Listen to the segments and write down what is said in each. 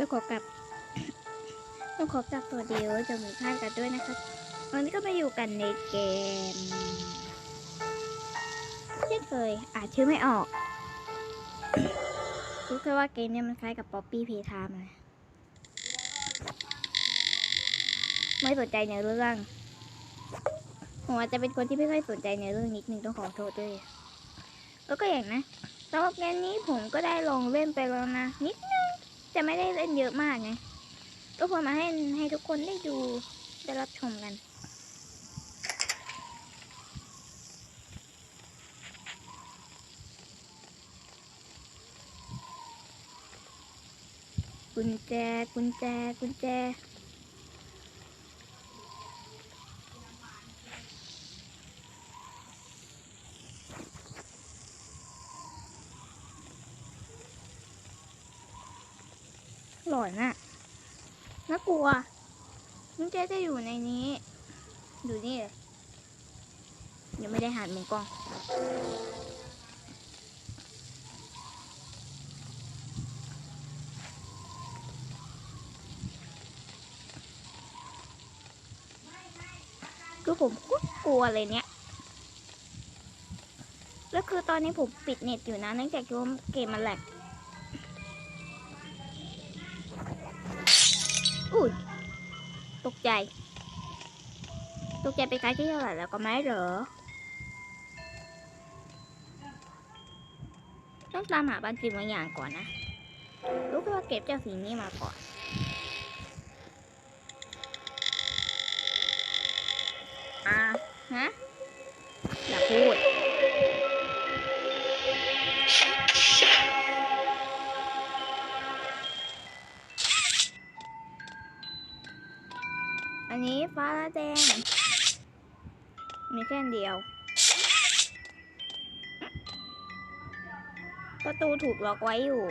แล้วขอกลับต้องขอกลับตัวเดียวจะมีพลาดกันด้วยนะครับวันนี้ก็มาอยู่กันในเกมเช่นเคยอ่านชื่อไม่ออกรู้แค่ว่าเกมเนี้มันคล้ายกับป๊อปปี้เพทามเลยไม่สนใจในเรื่องผมอาจจะเป็นคนที่ไม่ค่อยสนใจในเรื่องนิดนึงต้องขอโทษด้วยแล้วก็อย่างนะสำหรับงานนี้ผมก็ได้ลองเล่นไปแล้วนะนิดนึง จะไม่ได้เล่นเยอะมากไงก็เพื่อมาให้ให้ทุกคนได้ดูได้รับชมกัน กุญแจ กุญแจ กุญแจ หลอนอะน่ากลัวกุญแจจะอยู่ในนี้ อยู่นี่เลยยังไม่ได้หันมุมกล้อง คือผมกลัวเลยเนี่ย แล้วคือตอนนี้ผมปิดเน็ตอยู่นะเนื่องจากว่าเกมมันแหลก ตกใจ ตกใจไปครั้งที่เท่าไหร่แล้วก็ไม่เหรอ ต้องตามหาบางสิ่งบางอย่างก่อนนะ รู้แค่ว่าเก็บเจ้าสิ่งนี้มาก่อนอ่าฮะ อันนี้ฟ้าและแดง มีแค่เดียว ประตูถูกล็อกไว้อยู่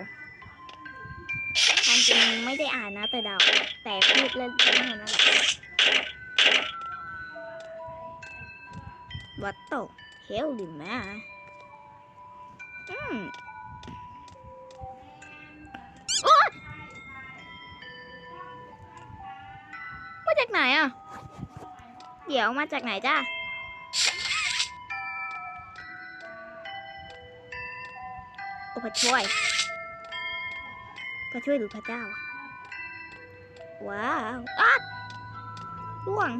ความจริงไม่ได้อ่านนะแต่เดาแต่พูดเล่นๆเท่านั้นแหละวัดโตเฮลดิมาอืม ไหนอะ เดี๋ยวมาจากไหนจ้าโอ้พระช่วยพระช่วยหรือพระเจ้า ว้าวอ๊ะล่วง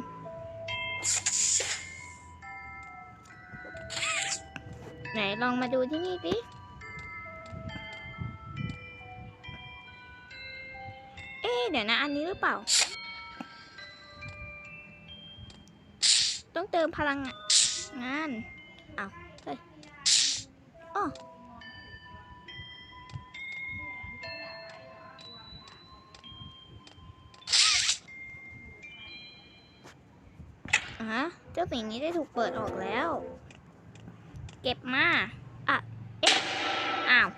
ไหนลองมาดูที่นี่สิเอ๊เดี๋ยวนะ อันนี้หรือเปล่า ต้องเติมพลังงานอ้าวเฮ้ยอ้ออะฮะเจ้าสิ่งนี้ได้ถูกเปิดออกแล้ว เก็บมา อะ เอ๊ะ อ้าว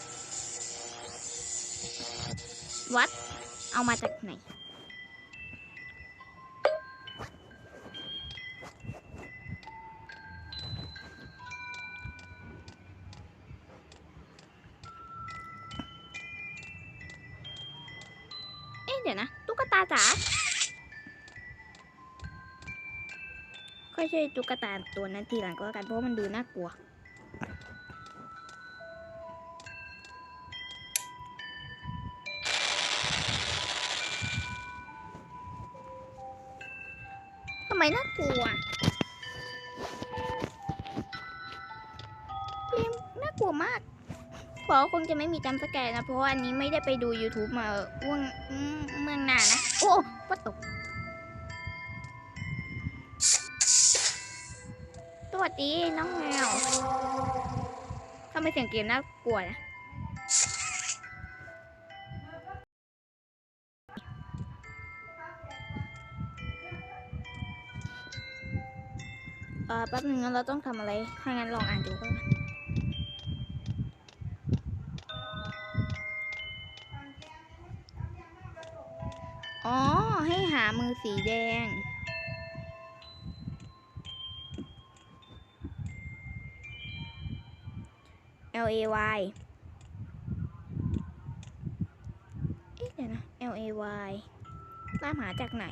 วัด เอามาจากไหน เดี๋ยวนะ ตุ๊กตาจ๋าค่อยช่วยตุ๊กตาตัวนั้นทีหลังก็แล้วกันเพราะมันดูน่ากลัว ทำไมน่ากลัวเกมน่ากลัวมากบอคงจะไม่มีจำสแกนนะ เพราะว่าอันนี้ไม่ได้ไปดู YouTube มาว่าง วัดตกสวัสดีน้องแมวทำไมเสียงเกมน่ากลัวนะเออแป๊บนึงเราต้องทำอะไร ถ้างั้นลองอ่านดูก็แล้วกัน ให้หามือสีแดง L A Y เอ๊ะเดี๋ยวนะ L A Y ตามหาจากไหน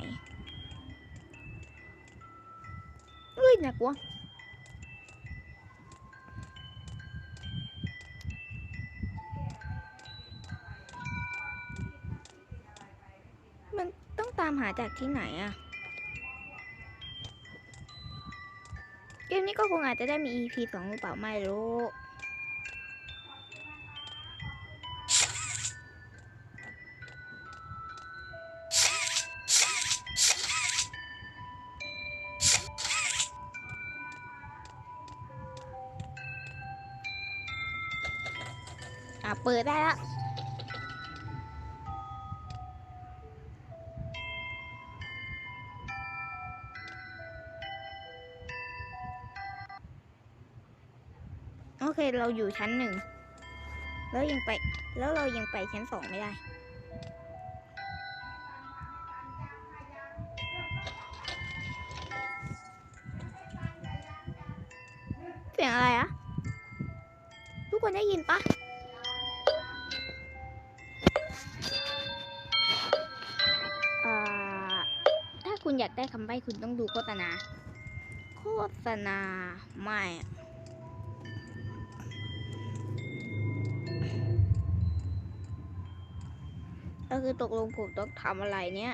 เอ้ยน่ากลัว จากที่ไหนอะเกมนี้ก็คงอาจจะได้มี EP สองหรือเปล่าไม่รู้อะเปิดได้แล้ว เคเราอยู่ชั้นหนึ่งแล้วยังไป แล้วเรายังไปชั้นสองไม่ได้เสียงอะไรอะทุกคนได้ยินปะถ้าคุณอยากได้คำใบ้คุณต้องดูโฆษณา โฆษณาไม่ ก็คือตกลงผมต้องทำอะไรเนี่ย